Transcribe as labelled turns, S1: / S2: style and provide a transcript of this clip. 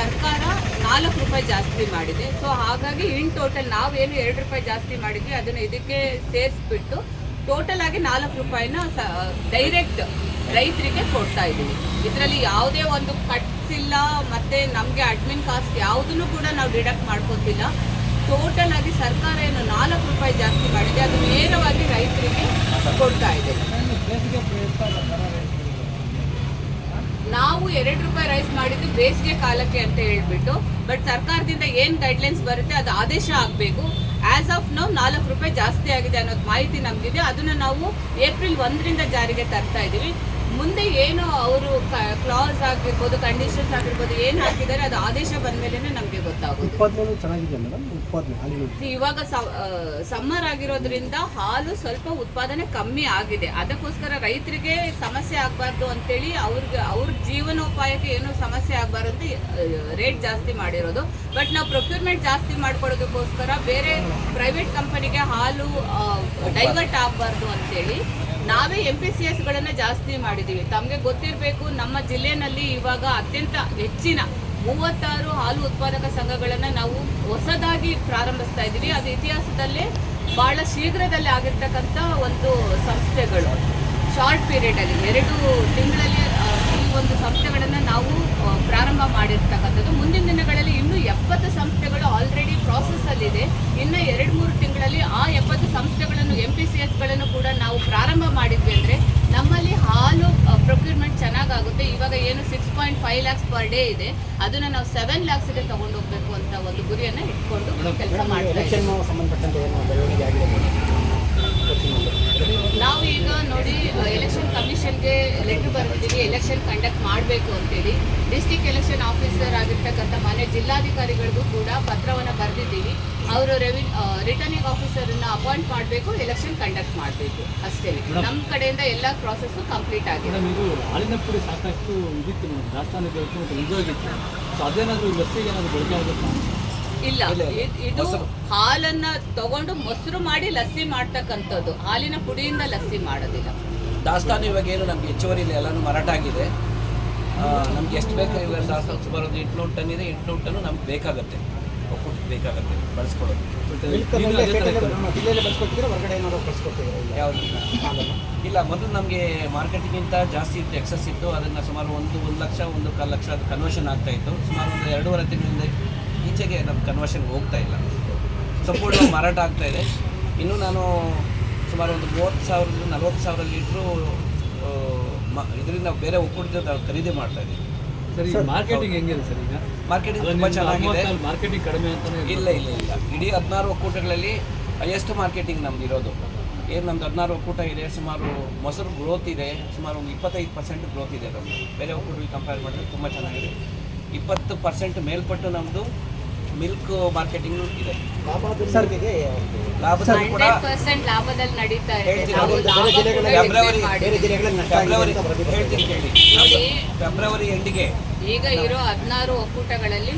S1: ಸರ್ಕಾರ ನಾಲ್ಕು ರೂಪಾಯಿ ಜಾಸ್ತಿ ಮಾಡಿದೆ. ಸೊ ಹಾಗಾಗಿ ಇನ್ ಟೋಟಲ್ ನಾವೇನು ಎರಡು ರೂಪಾಯಿ ಜಾಸ್ತಿ ಮಾಡಿದ್ವಿ, ಅದನ್ನು ಇದಕ್ಕೆ ಸೇರಿಸ್ಬಿಟ್ಟು ಟೋಟಲ್ ಆಗಿ ನಾಲ್ಕು ರೂಪಾಯಿನ ಡೈರೆಕ್ಟ್ ರೈತರಿಗೆ ಕೊಡ್ತಾ ಇದ್ದೀವಿ. ಇದರಲ್ಲಿ ಯಾವುದೇ ಒಂದು ಕಟ್ಸ್ ಇಲ್ಲ, ಮತ್ತೆ ನಮಗೆ ಅಡ್ಮಿನ್ ಕಾಸ್ಟ್ ಯಾವುದನ್ನು ಕೂಡ ನಾವು ಡಿಡಕ್ಟ್ ಮಾಡ್ಕೋತಿಲ್ಲ. ಟೋಟಲ್ ಆಗಿ ಸರ್ಕಾರ ಏನು ನಾಲ್ಕು ರೂಪಾಯಿ ಜಾಸ್ತಿ ಮಾಡಿದೆ, ಅದು ನೇರವಾಗಿ ರೈತರಿಗೆ ಕೊಡ್ತಾ ಇದೆ. ನಾವು ಎರಡು ರೂಪಾಯಿ ರೈಸ್ ಮಾಡಿದ್ದು ಬೇಸಿಗೆ ಕಾಲಕ್ಕೆ ಅಂತ ಹೇಳ್ಬಿಟ್ಟು ಬಟ್ ಸರ್ಕಾರದಿಂದ ಏನ್ ಗೈಡ್ಲೈನ್ಸ್ ಬರುತ್ತೆ ಅದು ಆದೇಶ ಆಗಬೇಕು. ಆಸ್ ಆಫ್ ನೌ ನಾಲ್ಕು ರೂಪಾಯಿ ಜಾಸ್ತಿ ಆಗಿದೆ ಅನ್ನೋದು ಮಾಹಿತಿ ನಮಗಿದೆ. ಅದನ್ನ ನಾವು ಏಪ್ರಿಲ್ ಒಂದರಿಂದ ಜಾರಿಗೆ ತರ್ತಾ ಇದ್ದೀವಿ ಮುಂದೆ ಏನು ಅವರು ಕ್ಲಾಸ್ ಆಗಿರ್ಬೋದು ಕಂಡೀಷನ್ಸ್ ಆಗಿರ್ಬೋದು ಏನು ಹಾಕಿದ್ದಾರೆ ಅದು ಆದೇಶ ಬಂದ್ಮೇಲೆ ನಮಗೆ ಗೊತ್ತಾಗುತ್ತೆ ಇವಾಗ ಸಮ್ಮರ್ ಆಗಿರೋದ್ರಿಂದ ಹಾಲು ಸ್ವಲ್ಪ ಉತ್ಪಾದನೆ ಕಮ್ಮಿ ಆಗಿದೆ. ಅದಕ್ಕೋಸ್ಕರ ರೈತರಿಗೆ ಸಮಸ್ಯೆ ಆಗಬಾರ್ದು ಅಂತೇಳಿ ಅವ್ರಿಗೆ ಅವ್ರ ಜೀವನೋಪಾಯಕ್ಕೆ ಏನು ಸಮಸ್ಯೆ ಆಗಬಾರ್ದು ಅಂತ ರೇಟ್ ಜಾಸ್ತಿ ಮಾಡಿರೋದು. ಬಟ್ ನಾವು ಪ್ರೊಕ್ಯೂರ್ಮೆಂಟ್ ಜಾಸ್ತಿ ಮಾಡ್ಕೊಳ್ಳೋದಕ್ಕೋಸ್ಕರ ಬೇರೆ ಪ್ರೈವೇಟ್ ಕಂಪನಿಗೆ ಹಾಲು ಡೈವರ್ಟ್ ಆಗಬಾರ್ದು ಅಂತೇಳಿ ನಾವೇ ಎಂ ಪಿ ಸಿ ಎಸ್ಗಳನ್ನು ಜಾಸ್ತಿ ಮಾಡಿದ್ದೀವಿ ತಮಗೆ ಗೊತ್ತಿರಬೇಕು, ನಮ್ಮ ಜಿಲ್ಲೆಯಲ್ಲಿ ಇವಾಗ ಅತ್ಯಂತ ಹೆಚ್ಚಿನ ಮೂವತ್ತಾರು ಹಾಲು ಉತ್ಪಾದಕ ಸಂಘಗಳನ್ನು ನಾವು ಹೊಸದಾಗಿ ಪ್ರಾರಂಭಿಸ್ತಾ ಇದ್ದೀವಿ. ಅದು ಇತಿಹಾಸದಲ್ಲೇ ಬಹಳ ಶೀಘ್ರದಲ್ಲಿ ಆಗಿರ್ತಕ್ಕಂಥ ಒಂದು ಸಂಸ್ಥೆಗಳು. ಶಾರ್ಟ್ ಪೀರಿಯಡಲ್ಲಿ ಎರಡು ತಿಂಗಳಲ್ಲಿ ಈ ಒಂದು ಸಂಸ್ಥೆಗಳನ್ನ ನಾವು ಪ್ರಾರಂಭ ಮಾಡಿರ್ತಕ್ಕಂಥದ್ದು. ಮುಂದಿನ ದಿನಗಳಲ್ಲಿ ಇನ್ನೂ ಎಪ್ಪತ್ತು ಸಂಸ್ಥೆಗಳು ಆಲ್ರೆಡಿ ಪ್ರಾಸೆಸ್ಸಲ್ಲಿದೆ ಇನ್ನು ಎರಡು ಮೂರು ತಿಂಗಳಲ್ಲಿ ಆ ಎಪ್ಪತ್ತು ಎಸ್ಗಳನ್ನು ಕೂಡ ನಾವು ಪ್ರಾರಂಭ ಮಾಡಿದ್ವಿ ಅಂದರೆ ನಮ್ಮಲ್ಲಿ ಹಾಲು ಪ್ರೊಕ್ಯೂರ್ಮೆಂಟ್ ಚೆನ್ನಾಗಾಗುತ್ತೆ. ಇವಾಗ ಏನು six point five lakhs per day ಇದೆ. ಅದನ್ನು ನಾವು ಸೆವೆನ್ ಲ್ಯಾಕ್ಸ್ಗೆ ತಗೊಂಡು ಹೋಗಬೇಕು ಅಂತ ಒಂದು ಗುರಿಯನ್ನು ಇಟ್ಕೊಂಡು ಕೆಲಸ
S2: ಮಾಡ್ತೀವಿ
S1: ನಾವು ಈಗ ನೋಡಿ ಎಲೆಕ್ಷನ್ ಕಮಿಷನ್ಗೆ ಲೆಟರ್ ಬರೆದಿದ್ದೀವಿ ಎಲೆಕ್ಷನ್ ಕಂಡಕ್ಟ್ ಮಾಡಬೇಕು ಅಂತೇಳಿ ಡಿಸ್ಟಿಕ್ ಎಲೆಕ್ಷನ್ ಆಫೀಸರ್ ಆಗಿರ್ತಕ್ಕಂಥ ಮನೆ ಜಿಲ್ಲಾಧಿಕಾರಿಗಳಿಗೂ ಕೂಡ ಪತ್ರವನ್ನು ಬರೆದಿದ್ದೀವಿ. ಅವರು ರೆವಿ ರಿಟರ್ನಿಂಗ್ ಆಫೀಸರನ್ನು ಅಪಾಯಿಂಟ್ ಮಾಡಬೇಕು ಎಲೆಕ್ಷನ್ ಕಂಡಕ್ಟ್ ಮಾಡಬೇಕು. ಅಷ್ಟೇ. ನಮ್ಮ ಕಡೆಯಿಂದ ಎಲ್ಲ ಪ್ರಾಸೆಸ್ಸು ಕಂಪ್ಲೀಟ್ ಆಗಿದೆ.
S3: ಹಾಲಿನ ಪುಡಿ ಸಾಕಷ್ಟು ಇದಿತ್ತು
S1: ಇಲ್ಲ. ಇದು ಹಾಲನ್ನ ತಗೊಂಡು ಮೊಸರು ಮಾಡಿ ಲಸ್ಸಿ ಮಾಡ್ತಕ್ಕಂಥದ್ದು. ಹಾಲಿನ ಪುಡಿಯಿಂದ ಲಸ್ಸಿ ಮಾಡೋದಿಲ್ಲ.
S4: ದಾಸ್ತಾನು ಇವಾಗ ಏನು ನಮ್ಗೆ ಇಲ್ಲ ಎಲ್ಲನೂ ಮಾರಾಟ ಆಗಿದೆ. ನಮ್ಗೆ ಎಷ್ಟು ಬೇಕು ಇವಾಗ ದಾಸ್ತಾನು ಸುಮಾರು ಒಂದು ಎಂಟುನೂರು ಟನ್ ಇದೆ ಎಂಟುನೂರು ಟನ್ ನಮ್ಗೆ ಬೇಕಾಗುತ್ತೆ. ಒಕ್ಕೂಟಕ್ಕೆ ಬೇಕಾಗುತ್ತೆ ಬಳಸ್ಕೊಳ್ಳೋದು. ಯಾವುದು ಇಲ್ಲ. ಮೊದಲು ನಮಗೆ ಮಾರ್ಕೆಟಿಗಿಂತ ಜಾಸ್ತಿ ಇತ್ತು ಎಕ್ಸಸ್ ಇತ್ತು. ಅದನ್ನು ಸುಮಾರು ಒಂದು ಒಂದು ಲಕ್ಷ ಒಂದು ಕಾಲು ಲಕ್ಷ ಅದು ಕನ್ವರ್ಷನ್ ಆಗ್ತಾ ಇತ್ತು. ಸುಮಾರು ಒಂದು ಎರಡೂವರೆ ತಿಂಗಳಿಂದ ಈಚೆಗೆ ನಮ್ಮ ಕನ್ವರ್ಷನ್ ಹೋಗ್ತಾ ಇಲ್ಲ. ಸಪೋರ್ಟ್ ಮಾರಾಟ ಆಗ್ತಾ ಇದೆ. ಇನ್ನು ನಾನು ಸುಮಾರು ಒಂದು ಮೂವತ್ತು ಸಾವಿರದಿಂದ ನಲವತ್ತು ಸಾವಿರ ಲೀಟ್ರು ಇದರಿಂದ ಬೇರೆ ಒಕ್ಕೂಟದಿಂದ ಖರೀದಿ ಮಾಡ್ತಾ ಇದ್ದೀವಿ.
S3: ಸರ್ ಮಾರ್ಕೆಟಿಂಗ್ ಹೆಂಗಿದೆ ಸರ್ ಈಗ?
S4: ಮಾರ್ಕೆಟಿಂಗ್ ತುಂಬ ಚೆನ್ನಾಗಿದೆ.
S3: ಮಾರ್ಕೆಟಿಂಗ್ ಕಡಿಮೆ ಅಂತಲೇ
S4: ಇಲ್ಲ ಇಲ್ಲ ಇಲ್ಲ. ಇಡೀ ಹದಿನಾರು ಒಕ್ಕೂಟಗಳಲ್ಲಿ ಹೈಯೆಸ್ಟ್ ಮಾರ್ಕೆಟಿಂಗ್ ನಮ್ದು ಇರೋದು ಏನು ನಮ್ದು ಹದಿನಾರು ಒಕ್ಕೂಟ ಇದೆ ಸುಮಾರು ಮೊಸರು ಗ್ರೋತ್ ಇದೆ ಸುಮಾರು ಒಂದು ಇಪ್ಪತ್ತೈದು ಪರ್ಸೆಂಟ್ ಗ್ರೋತ್ ಇದೆ ನಮ್ಮದು ಬೇರೆ ಒಕ್ಕೂಟಗಳಿಗೆ ಕಂಪೇರ್ ಮಾಡಿದ್ರೆ ತುಂಬ ಚೆನ್ನಾಗಿದೆ. ಇಪ್ಪತ್ತು ಪರ್ಸೆಂಟ್ ಮೇಲ್ಪಟ್ಟು ನಮ್ಮದು ಮಿಲ್ಕ್ ಮಾರ್ಕೆಟಿಂಗ್ ಇದೆ.
S2: ಸರ್ಗೆ
S4: ಲಾಭದಲ್ಲಿ ಕೂಡ
S1: ಹಂಡ್ರೆಡ್ ಪರ್ಸೆಂಟ್ ಲಾಭದಲ್ಲಿ ನಡೀತಾ ಇದೆ.
S4: ಹೇಳ್ತೀನಿ,
S1: ನಾವು ಲಾಭ
S4: ಕೇಳಿ. ಫೆಬ್ರವರಿ ಎಂಡಿಗೆ.
S1: ಈಗ ಇರೋ ಹದಿನಾರು ಒಕ್ಕೂಟಗಳಲ್ಲಿ